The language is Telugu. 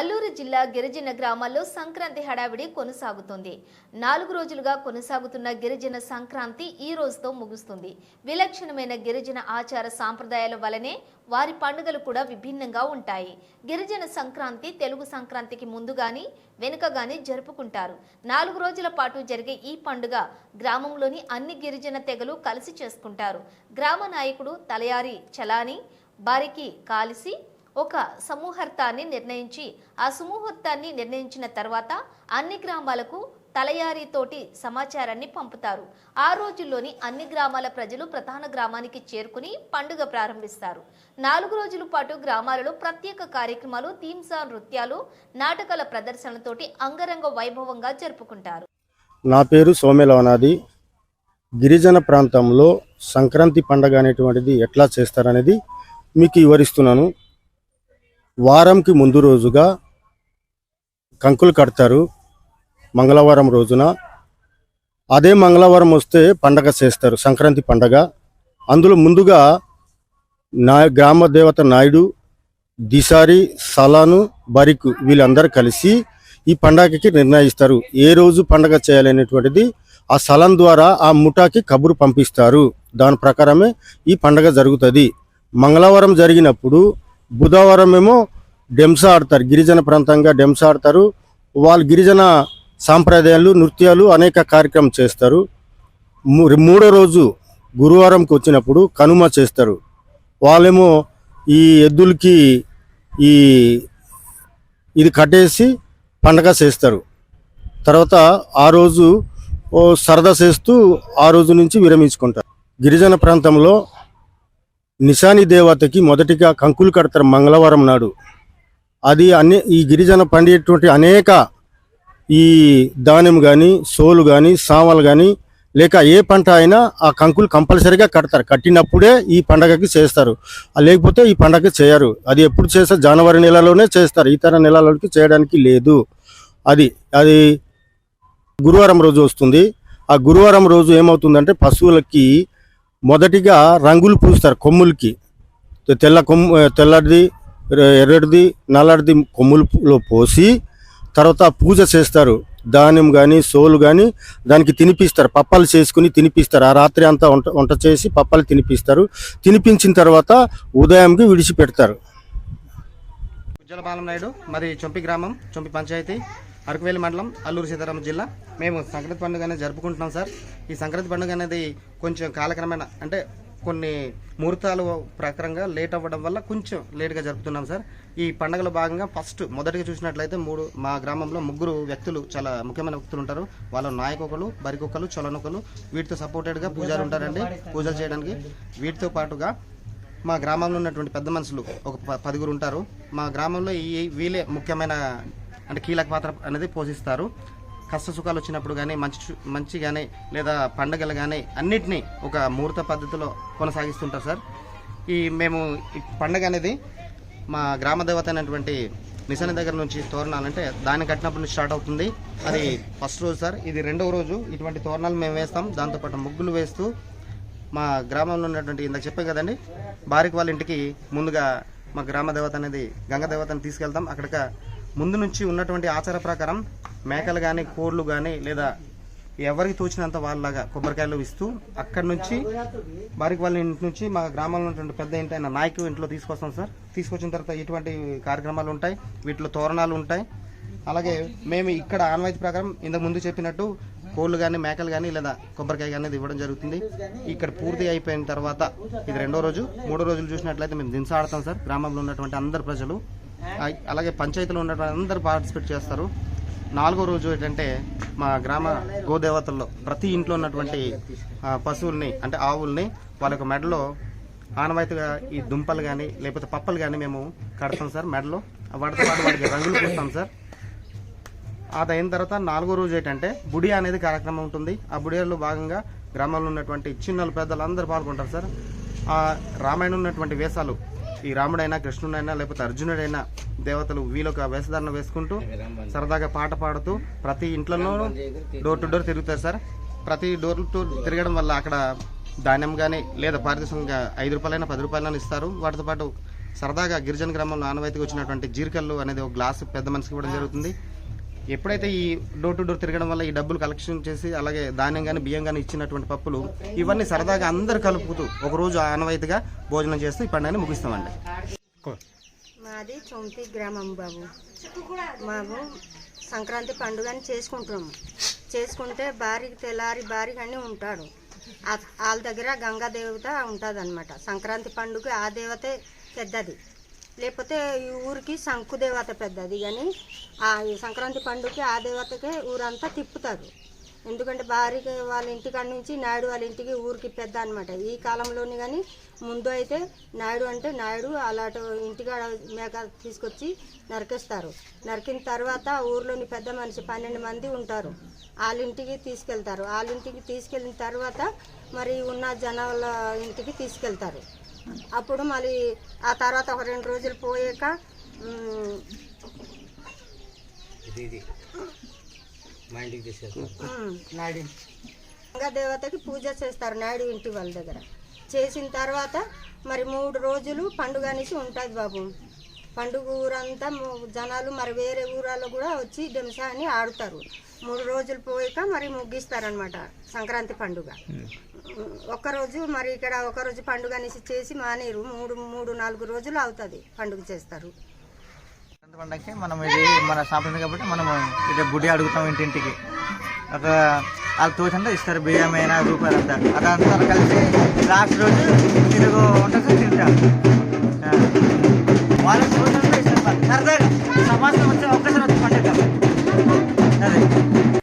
అల్లూరు జిల్లా గిరిజన గ్రామాల్లో సంక్రాంతి హడావిడి కొనసాగుతుంది. నాలుగు రోజులుగా కొనసాగుతున్న గిరిజన సంక్రాంతి ఈ రోజుతో ముగుస్తుంది. విలక్షణమైన గిరిజన ఆచార సాంప్రదాయాల వలనే వారి పండుగలు కూడా విభిన్నంగా ఉంటాయి. గిరిజన సంక్రాంతి తెలుగు సంక్రాంతికి ముందు గాని వెనుక గాని జరుపుకుంటారు. నాలుగు రోజుల పాటు జరిగే ఈ పండుగ గ్రామంలోని అన్ని గిరిజన తెగలు కలిసి చేసుకుంటారు. గ్రామ నాయకుడు తలయారి చలాని వారికి కాలిసి ఒక సమూహర్తాన్ని నిర్ణయించి ఆ సమూహర్తాన్ని నిర్ణయించిన తర్వాత అన్ని గ్రామాలకు తలయారీతోటి సమాచారాన్ని పంపుతారు. ఆ రోజుల్లోని అన్ని గ్రామాల ప్రజలు ప్రధాన గ్రామానికి చేరుకుని పండుగ ప్రారంభిస్తారు. నాలుగు రోజుల పాటు గ్రామాలలో ప్రత్యేక కార్యక్రమాలు థీమ్సా నృత్యాలు నాటకాల ప్రదర్శనలతోటి అంగరంగ వైభవంగా జరుపుకుంటారు. నా పేరు సోమేలవనాది. గిరిజన ప్రాంతంలో సంక్రాంతి పండగ అనేటువంటిది ఎట్లా చేస్తారనేది మీకు వివరిస్తున్నాను. వారంకి ముందు రోజుగా కంకులు కడతారు మంగళవారం రోజున. అదే మంగళవారం వస్తే పండగ చేస్తారు సంక్రాంతి పండగ. అందులో ముందుగా నా గ్రామ దేవత నాయుడు దిశారి సలాను బరికు వీళ్ళందరూ కలిసి ఈ పండగకి నిర్ణయిస్తారు. ఏ రోజు పండగ చేయాలనేటువంటిది ఆ స్థలం ద్వారా ఆ ముఠాకి కబురు పంపిస్తారు. దాని ప్రకారమే ఈ పండగ జరుగుతుంది. మంగళవారం జరిగినప్పుడు బుధవారం ఏమో డెంసా ఆడతారు. గిరిజన ప్రాంతంగా డెంసా ఆడతారు. వాళ్ళు గిరిజన సాంప్రదాయాలు నృత్యాలు అనేక కార్యక్రమం చేస్తారు. మూ- మూడో రోజు గురువారంకి వచ్చినప్పుడు కనుమ చేస్తారు. వాళ్ళేమో ఈ ఎద్దులకి ఈ ఇది కట్టేసి పండగ చేస్తారు. తర్వాత ఆ రోజు ఓ సరదా చేస్తూ ఆ రోజు నుంచి విరమించుకుంటారు. గిరిజన ప్రాంతంలో నిశాని దేవతకి మొదటిగా కంకులు కడతారు మంగళవారం నాడు. అది అన్ని ఈ గిరిజన పండేటువంటి అనేక ఈ ధాన్యం కానీ సోలు కానీ సామలు కానీ లేక ఏ పంట అయినా ఆ కంకులు కంపల్సరీగా కడతారు. కట్టినప్పుడే ఈ పండగకి చేస్తారు. లేకపోతే ఈ పండగ చేయరు. అది ఎప్పుడు చేస్తారు? జనవరి నెలలోనే చేస్తారు. ఇతర నెలలోకి చేయడానికి లేదు. అది అది గురువారం రోజు వస్తుంది. ఆ గురువారం రోజు ఏమవుతుందంటే పశువులకి మొదటిగా రంగులు పూస్తారు కొమ్ములకి. తెల్ల కొమ్ము తెల్లటిది ఎర్రటిది నల్లటిది కొమ్ములలో పోసి తర్వాత పూజ చేస్తారు. ధాన్యం కానీ సోలు కానీ దానికి తినిపిస్తారు. పప్పలు చేసుకుని తినిపిస్తారు. ఆ రాత్రి అంతా వంట వంట చేసి పప్పాలు తినిపిస్తారు. తినిపించిన తర్వాత ఉదయంకి విడిచిపెడతారు. ఉజ్జలపాలెం నాయుడు మరి చొంపి గ్రామం చొంపి పంచాయతీ. అరకువేలి మండలం అల్లూరు సీతారామ జిల్లా. మేము సంక్రాంతి పండుగ అనేది జరుపుకుంటున్నాం సార్. ఈ సంక్రాంతి పండుగ అనేది కొంచెం కాలక్రమేణ అంటే కొన్ని ముహూర్తాలు ప్రకారంగా లేట్ అవ్వడం వల్ల కొంచెం లేట్గా జరుపుతున్నాం సార్. ఈ పండుగలో భాగంగా ఫస్ట్ మొదటిగా చూసినట్లయితే మూడు మా గ్రామంలో ముగ్గురు వ్యక్తులు చాలా ముఖ్యమైన వ్యక్తులు ఉంటారు. వాళ్ళ నాయకొకలు బరికొకలు చొలనొకలు వీటితో సపోర్టెడ్గా పూజారు ఉంటారండి. పూజలు చేయడానికి వీటితో పాటుగా మా గ్రామంలో ఉన్నటువంటి పెద్ద మనుషులు ఒక ప- పదుగురు ఉంటారు. మా గ్రామంలో ఈ వీళ్ళే ముఖ్యమైన అంటే కీలక పాత్ర అనేది పోషిస్తారు. కష్ట సుఖాలు వచ్చినప్పుడు కానీ మంచి మంచి కానీ లేదా పండగలు కానీ అన్నిటినీ ఒక ముహూర్త పద్ధతిలో కొనసాగిస్తుంటారు సార్. ఈ మేము ఈ పండగ అనేది మా గ్రామ దేవత అయినటువంటి నిశాని దగ్గర నుంచి తోరణాలంటే దాన్ని కట్టినప్పుడు నుంచి స్టార్ట్ అవుతుంది. అది ఫస్ట్ రోజు సార్. ఇది రెండవ రోజు ఇటువంటి తోరణాలు మేము వేస్తాం. దాంతోపాటు ముగ్గులు వేస్తూ మా గ్రామంలో ఉన్నటువంటి ఇందాక చెప్పాం కదండి భార్యకు వాళ్ళ ఇంటికి ముందుగా మా గ్రామ దేవత అనేది గంగ దేవతని తీసుకెళ్తాం. అక్కడికి ముందు నుంచి ఉన్నటువంటి ఆచార ప్రకారం మేకలు కానీ కోళ్ళు కానీ లేదా ఎవరికి తోచినంత వాళ్ళలాగా కొబ్బరికాయలు ఇస్తూ అక్కడి నుంచి వారికి వాళ్ళ ఇంటి నుంచి మా గ్రామంలో ఉన్నటువంటి పెద్ద ఇంటి అయిన నాయకు ఇంట్లో తీసుకొస్తాం సార్. తీసుకొచ్చిన తర్వాత ఇటువంటి కార్యక్రమాలు ఉంటాయి వీటిలో తోరణాలు ఉంటాయి. అలాగే మేము ఇక్కడ ఆన్వాయితీ ప్రకారం ఇంతకు ముందు చెప్పినట్టు కోళ్ళు కానీ మేకలు కానీ లేదా కొబ్బరికాయ కానీ ఇవ్వడం జరుగుతుంది. ఇక్కడ పూర్తి అయిపోయిన తర్వాత ఇది రెండో రోజు మూడో రోజులు చూసినట్లయితే మేము దించాడతాం సార్. గ్రామంలో ఉన్నటువంటి అందరు ప్రజలు అలాగే పంచాయతీలో ఉన్నటువంటి అందరు పార్టిసిపేట్ చేస్తారు. నాలుగో రోజు ఏంటంటే మా గ్రామ గోదేవతల్లో ప్రతి ఇంట్లో ఉన్నటువంటి పశువుల్ని అంటే ఆవుల్ని వాళ్ళ యొక్క మెడలో ఆనవాయితీగా ఈ దుంపలు కానీ లేకపోతే పప్పలు కానీ మేము కడతాం సార్ మెడలో. వాటితో పాటు వాటికి రంగులు పూస్తాం సార్. అది అయిన తర్వాత నాలుగో రోజు ఏంటంటే బుడి అనేది కార్యక్రమం ఉంటుంది. ఆ బుడియాలో భాగంగా గ్రామంలో ఉన్నటువంటి చిన్నలు పెద్దలు అందరూ పాల్గొంటారు సార్. ఆ రామాయణం ఉన్నటువంటి వేషాలు ఈ రాముడైనా కృష్ణుడైనా లేకపోతే అర్జునుడైనా దేవతలు వీళ్ళొక వేషధారణ వేసుకుంటూ సరదాగా పాట పాడుతూ ప్రతి ఇంట్లోనూ డోర్ టు డోర్ తిరుగుతారు. సార్. ప్రతి డోర్ టు తిరగడం వల్ల అక్కడ ధాన్యం కానీ లేదా పారితోషికంగా ఐదు రూపాయలైనా పది రూపాయలైనా ఇస్తారు. వాటితో పాటు సరదాగా గిరిజన గ్రామంలో ఆనవాయితీగా వచ్చినటువంటి జీరికల్లు అనేది ఒక గ్లాసు పెద్ద మనిషికి ఇవ్వడం జరుగుతుంది. ఎప్పుడైతే ఈ డోర్ టు డోర్ తిరగడం వల్ల ఈ డబ్బులు కలెక్షన్ చేసి అలాగే ధాన్యం కానీ బియ్యం కానీ ఇచ్చినటువంటి పప్పులు ఇవన్నీ సరదాగా అందరు కలుపుతూ ఒక రోజు ఆనవాయితీగా భోజనం చేస్తూ ఈ పండుగని ముగిస్తామండి. మాది చొంపి గ్రామం బాబు. మేము సంక్రాంతి పండుగని చేసుకుంటున్నాము చేసుకుంటే భార్యకి తెల్లారి అన్నీ ఉంటాడు. వాళ్ళ దగ్గర గంగా దేవత ఉంటుంది అనమాట సంక్రాంతి పండుగ ఆ దేవతే పెద్దది. లేకపోతే ఈ ఊరికి శంకు దేవత పెద్దది కానీ ఆ ఈ సంక్రాంతి పండుగకి ఆ దేవతకే ఊరంతా తిప్పుతారు. ఎందుకంటే భార్యకి వాళ్ళ ఇంటికాడ నుంచి నాయుడు వాళ్ళ ఇంటికి ఊరికి పెద్ద అనమాట ఈ కాలంలోని కానీ ముందు అయితే నాయుడు అంటే నాయుడు అలాంటి ఇంటికాడ మేక తీసుకొచ్చి నరికేస్తారు. నరికిన తర్వాత ఊర్లోని పెద్ద మనిషి పన్నెండు మంది ఉంటారు. వాళ్ళ ఇంటికి తీసుకెళ్తారు. వాళ్ళ ఇంటికి తీసుకెళ్ళిన తర్వాత మరి ఉన్న జనాల ఇంటికి తీసుకెళ్తారు. అప్పుడు మళ్ళీ ఆ తర్వాత ఒక రెండు రోజులు పోయాక గంగా దేవతకి పూజ చేస్తారు నాయుడు ఇంటి వాళ్ళ దగ్గర. చేసిన తర్వాత మరి మూడు రోజులు పండుగ అనేసి ఉంటుంది బాబు. పండుగ ఊరంతా జనాలు మరి వేరే ఊరాల్లో కూడా వచ్చి డెంసా అని ఆడుతారు. మూడు రోజులు పోయాక మరి ముగిస్తారనమాట సంక్రాంతి పండుగ. ఒక్కరోజు మరి ఇక్కడ ఒకరోజు పండుగ అనేసి చేసి మానేరు. మూడు మూడు నాలుగు రోజులు అవుతుంది పండుగ చేస్తారు. పండగకి మనం ఇది మన సాంప్రదాయం కాబట్టి మనము ఇట్లా గుడి అడుగుతాం ఇంటింటికి. ఒక వాళ్ళు తోచంటే ఇస్తారు బియ్యమైనా రూపాయలు అంతా అదంతా కలిసి లాస్ట్ రోజు మీరు ఉంటుంది తింటారు. వాళ్ళ సరదాగా. సమాజం వచ్చే ఒక్కసారి వచ్చి పండుగ అదే